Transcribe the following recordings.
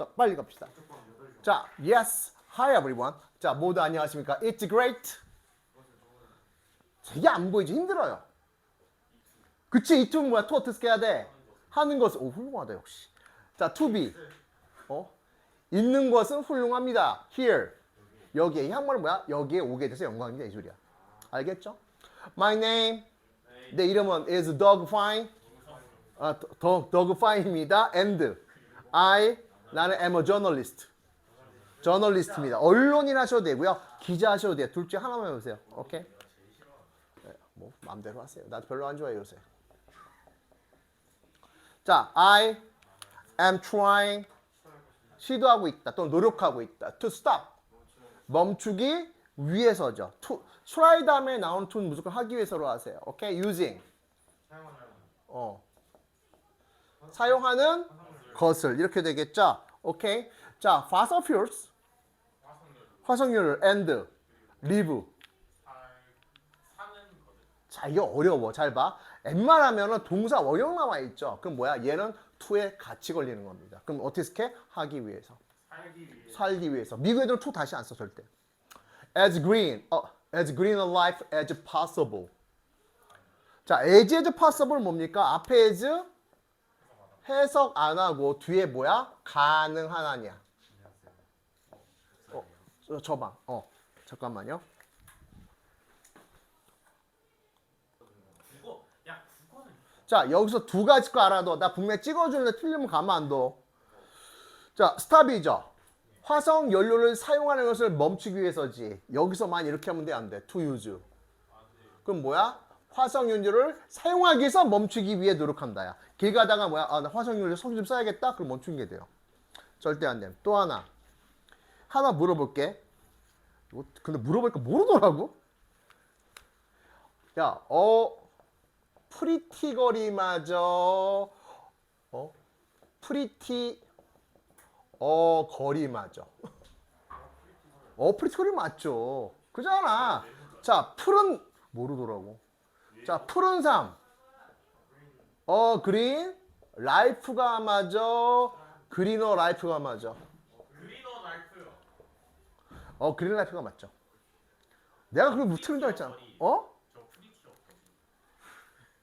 자, 빨리 갑시다. 자, yes. Hi everyone. 자, 모두 안녕하십니까? It's great. 이게 안 보이지 힘들어요. 그치 이쪽 뭐야? to 어떻게 해야 돼? 하는 것은 오 훌륭하다 역시. 자, to be. 어? 있는 것은 훌륭합니다. Here. 여기에 이 한번은 뭐야? 여기에 오게 돼서 영광입니다. 이 소리야. 알겠죠? My name. 내 이름은 is Doug Fine. 아, 더, Doug Fine입니다. And I 나는 am a journalist. 저널리스트입니다. 언론인 하셔도 되고요. 기자 하셔도 돼요. 둘 중에 하나만 해보세요. 오케이? 네, 뭐 마음대로 하세요. 나도 별로 안 좋아해 요새. 자, I am trying 시도하고 있다 또는 노력하고 있다. To stop 멈추기 위해서죠. To try 다음에 나오는 무조건 하기 위해서로 하세요. 오케이? Using 어 사용하는 것을 이렇게 되겠죠. 오케이? 자, fossil fuels 화석연료 and live 자, 이게 어려워. 잘 봐. 웬만하면은 동사 원형 나와 있죠. 그럼 뭐야? 얘는 to에 같이 걸리는 겁니다. 그럼 어떻게 해? 하기 위해서. 살기 위해 살기 위해서. 미국 애들은 to 다시 안 써, 절대. as green, 어, as green a life as possible. 자, as as possible 뭡니까? 앞에 as 해석 안 하고 뒤에 뭐야? 가능한 아니야. 어, 저, 저 봐. 어, 잠깐만요. 자, 여기서 두 가지 거 알아둬. 나 분명히 찍어주는데 틀리면 가만 안 둬. 자, 스탑이죠. 화석 연료를 사용하는 것을 멈추기 위해서지. 여기서만 이렇게 하면 돼, 안 돼. to use. 그럼 뭐야? 화석 연료를 사용하기 위해서 멈추기 위해 노력한다야. 길 가다가 뭐야? 아, 나 화석 연료 석유 좀 써야겠다. 그럼 멈추는 게 돼요. 절대 안 돼. 또 하나. 하나 물어볼게. 이거 근데 물어보니까 모르더라고. 야, 어, 프리티거리마저 어 프리티 어 거리마저 어 프리티거리 맞죠 그잖아 자 푸른 모르더라고 자 푸른 삶 어 그린 라이프가 맞아 그리너 라이프가 맞아 그리너 라이프요 어 그린 라이프가 맞죠 내가 그걸 못 틀린다 했잖아 어?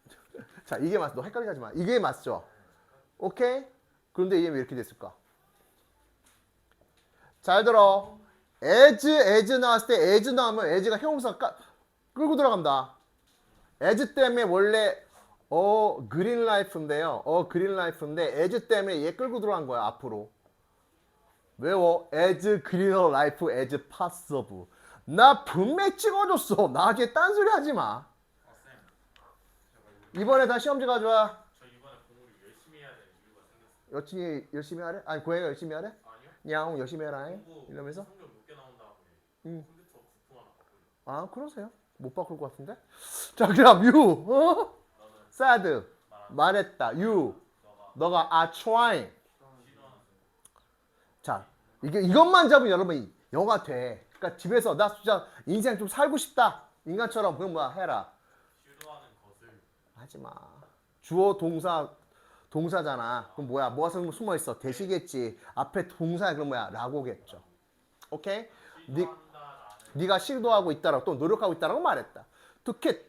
자 이게 맞, 너 헷갈리게 하지 마. 이게 맞죠? 오케이? 그런데 이게 왜 이렇게 됐을까? 잘 들어. as, as 나왔을 때 as 나오면 as가 형용사 까, 끌고 들어간다. As 때문에 원래 어 그린 라이프인데요. 어 그린 라이프인데 as 때문에 얘 끌고 들어간 거야 앞으로. 외워. as greener life as possible. 나 분명히 찍어줬어. 나한테 딴소리 하지 마. 이번에 다 시험지 가져와. 저 이번에 공부를 열심히 해야 되는 이유가 생겼어요 여친이 열심히 하래? 아니 고양이가 열심히 하래? 아니요 냥 열심히 해라 공부 이러면서 성적 높게 나온 다음에 음. 컴퓨터 부품 하나 바꾸려 아 그러세요? 못 바꿀 것 같은데? 자 그럼 you 어? 말안 말했다. you 너가 are trying 자 이게 이것만 잡으면 여러분 영어가 돼. 그러니까 집에서 나 진짜 인생 좀 살고 싶다. 인간처럼 그럼 뭐야 해라. 하지마. 주어 동사 동사잖아. 그럼 뭐야? 뭐가 숨- 숨어있어? 대시겠지. 앞에 동사 그럼 뭐야? 라고겠죠. 오케이? 니, 싫어한다라는 네가 시도하고 있다라고 또 노력하고 있다라고 말했다. to quit.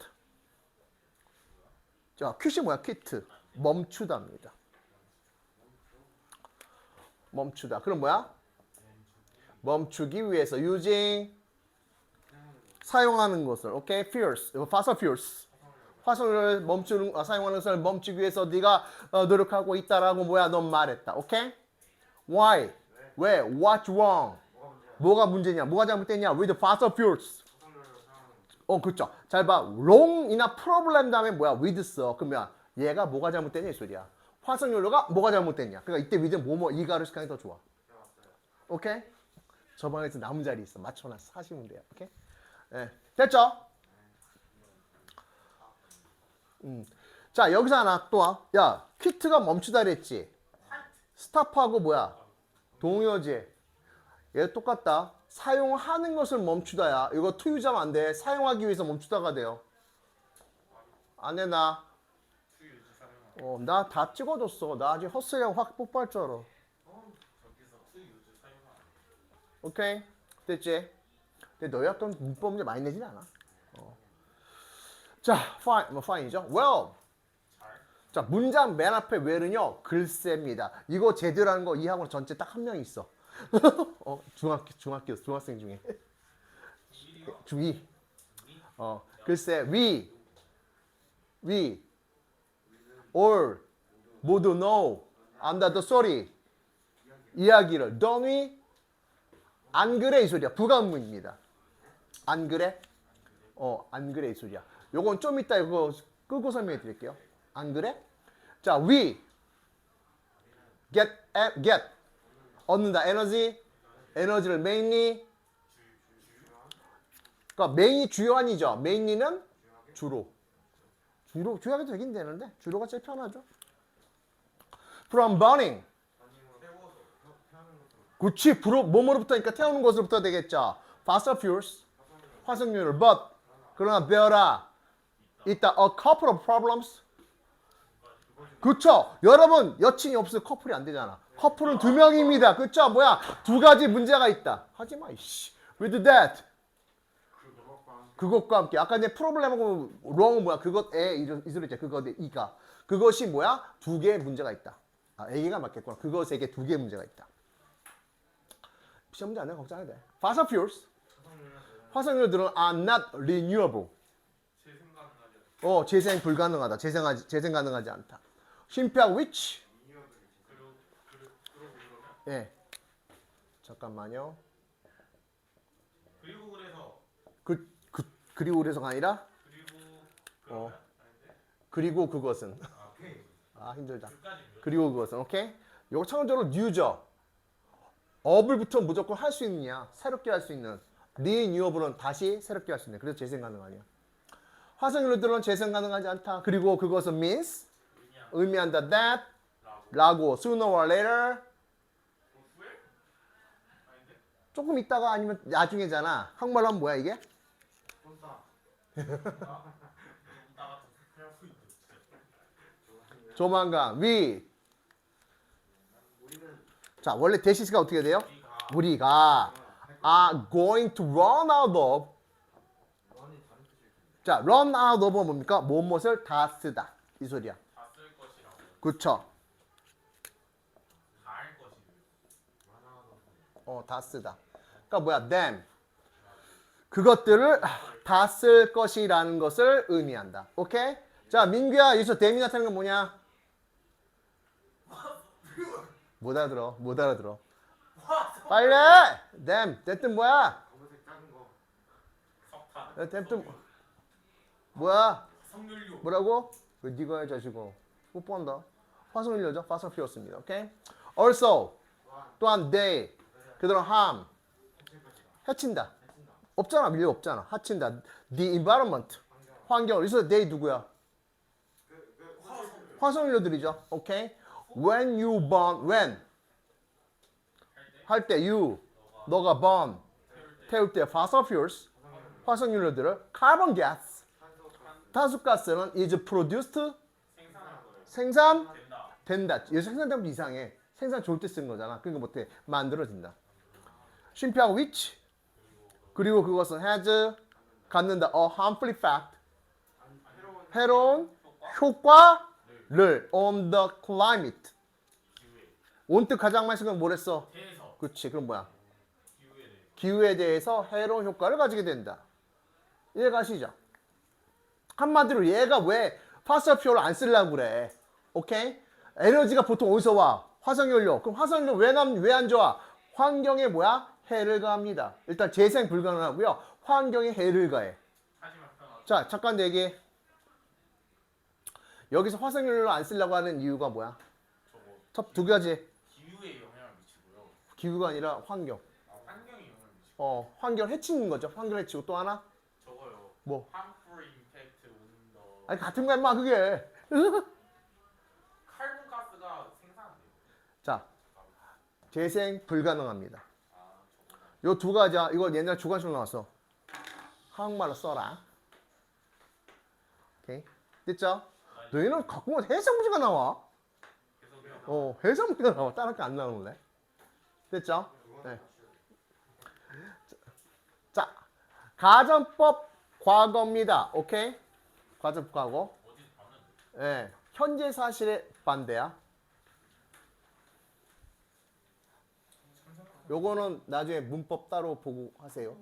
자, quit이 뭐야? quit. 멈추다입니다. 멈추다. 그럼 뭐야? 멈추기 위해서 using 사용하는 것을 오케이 fuels 이거 fossil fuels 화석을 멈추는 아, 사용하는 것을 멈추기 위해서 네가 어, 노력하고 있다라고 뭐야 넌 말했다 오케이 why 왜 what's wrong 뭐가 문제냐 뭐가 잘못됐냐? With fossil fuels. 어 그렇죠. 잘 봐. Wrong이나 problem 다음에 뭐야? With 써. 그러면 얘가 뭐가 잘못됐냐 이 소리야. 화석 연료가 뭐가 잘못됐냐? 그러니까 이때 with 뭐뭐 이가를 시간이 더 좋아. 오케이? 저 방에서 남은 자리 있어. 맞춰놨어 하시면 돼요. 오케이? 예. 됐죠? 음. 자 여기서 하나 또야 퀴트가 멈추다 그랬지? 스탑하고 뭐야? 동요지 얘 똑같다 사용하는 것을 멈추다야 이거 to 유자면 안 돼 사용하기 위해서 멈추다가 돼요 안 해 나 어, 나 다 찍어줬어 나 아직 헛소리하고 확 뽀뽀할 줄 알아 오케이 됐지? 근데 너희 학교는 문법 문제 많이 내진 않아. 어. 자, fine, 뭐 fine이죠? Well. 잘 자, 문장 맨 앞에 where는요 글쎄입니다. 이거 제대로 하는 거 이 학원 전체 딱 한 명 있어. 어, 중학교 중학교 중학생 중에 중2. 어, 글쎄 we we all 모두 know 안다 the story 이야기를 don't we 안 그래 이 소리야 부가문입니다. 안 그래? 어, 안 그래 이 소리야. 요건 좀 이따 이거 끄고 설명해 드릴게요. 안 그래? 자, we get get 얻는다 에너지 에너지를 mainly 그러니까 메인이 주요한이죠. 메인이는 주로. 주로 주요하게 되긴 되는데 주로가 제일 편하죠. From burning. 불어, 몸으로부터니까 태우는 것으로부터 되겠죠. Fossil fuels, 화석유를, but 그러나 are 있다 a couple of problems. 그쵸? 여러분 여친이 없으면 커플이 안 되잖아. 커플은 두 명입니다. 그쵸? 뭐야? 두 가지 문제가 있다. 하지 마, 이씨. With that. 그것과 함께 아까 이제 프로블렘하고 wrong은 뭐야? 그것에 이 소리 있죠. 그것에 이가 그것이 뭐야? 두 개의 문제가 있다. 아, A가 맞겠구나. 그것에게 두 개의 문제가 있다. 시험 문제 안 내. 걱정 안 해도 돼. Fossil fuels. 화석연료들은 are not renewable. 재생 어, 재생 불가능하다. 재생하지, 재생 가능하지 않다. 심폐학 which? 그리고 그리고 그러고 그러면 예. 잠깐만요. 그리고 그래서 그, 그 그리고 그래서가 아니라 그리고 어. 그리고 그것은 아 오케이 아 힘들다. 그리고 그것은 오케이. 요거 참고적으로 뉴죠. 업을부터 무조건 할 수 있느냐? 새롭게 할 수 있는 리뉴어블은 다시 새롭게 할 수 있는. 그래서 재생 가능하냐? 화석연료들은 재생 가능하지 않다. 그리고 그것은 means 의미한 의미한다 that 라고 sooner or later 뭐 후에 아닌데 조금 있다가 아니면 나중에잖아. 한국말로 하면 뭐야 이게? 조만간. we 자 원래 대시스가 어떻게 돼요? 우리가. are going to run out of. 자 run out of은 뭡니까? 무엇을 다 쓰다. 이 소리야. 그쵸 다 할 것이 어 다 쓰다. 그러니까 뭐야? them. 그것들을 다 쓸 것이라는 것을 의미한다. 오케이? 자 민규야 여기서 them이 나타나는 건 뭐냐? 못 알아들어. 못 알아들어. 빨리! them. 뜻 뭐야? 뜻 뭐야? 뭐라고? 왜 네가 해 자식아? 뽀뽀한다. 화성연료죠? 화성피었습니다. 오케이? Also 또한 they 그들은 harm 해친다. 없잖아 밀려 없잖아. 해친다. The environment. 환경을. 여기서 they 누구야? 화성연료들이죠. 오케이 when you burn when? 할 때 you 너가 burn 태울 때 fossil fuels 화석연료들을 carbon gas. 탄소가스는 is produced. 생산? 된다. 여기서 생산되면 이상해. 생산 좋을 때 쓰는 거잖아. 그러니까 못해. 만들어진다. 심피하고 which 그리고 그것은 has 갖는다. a harmful effect 해로운 효과를 on the climate. 온뜻 가장 많이 쓰는 건 뭐랬어? 그렇지. 그럼 뭐야? 기후에 대해 기후에 대해서 해로운 효과를 가지게 된다. 이해가시죠? 한마디로 얘가 왜 파스퓨얼을 안 쓰려고 그래? 오케이? 에너지가 보통 어디서 와? 화석연료. 그럼 화석연료 왜 안 좋아? 환경에 뭐야? 해를 가합니다. 일단 재생 불가능하고요. 환경에 해를 가해. 자, 잠깐 내기. 여기서 화석연료를 안 쓰려고 하는 이유가 뭐야? 첫 두 가지. 기후에 영향을 미치고요 기후가 아니라 환경. 아, 환경에 영향을 미치고 어, 환경 해치는 거죠. 환경 해치고 또 하나? 저거요 뭐? harmful impact on the 아니 같은 거야, 인마 그게. 칼본 가스가 생산돼요 자, 재생 불가능합니다. 요 두 가지 이거 옛날 주관식으로 나왔어. 한국말로 써라. 오케이 됐죠? 너희는 가끔은 해석 문제가 나와. 어 해석 문제가 나와. 다른 게 안 나오는데. 됐죠? 네. 자 가정법 과거입니다. 오케이 가정법 과거. 예 네. 현재 사실에 반대야. 요거는 나중에 문법 따로 보고 하세요.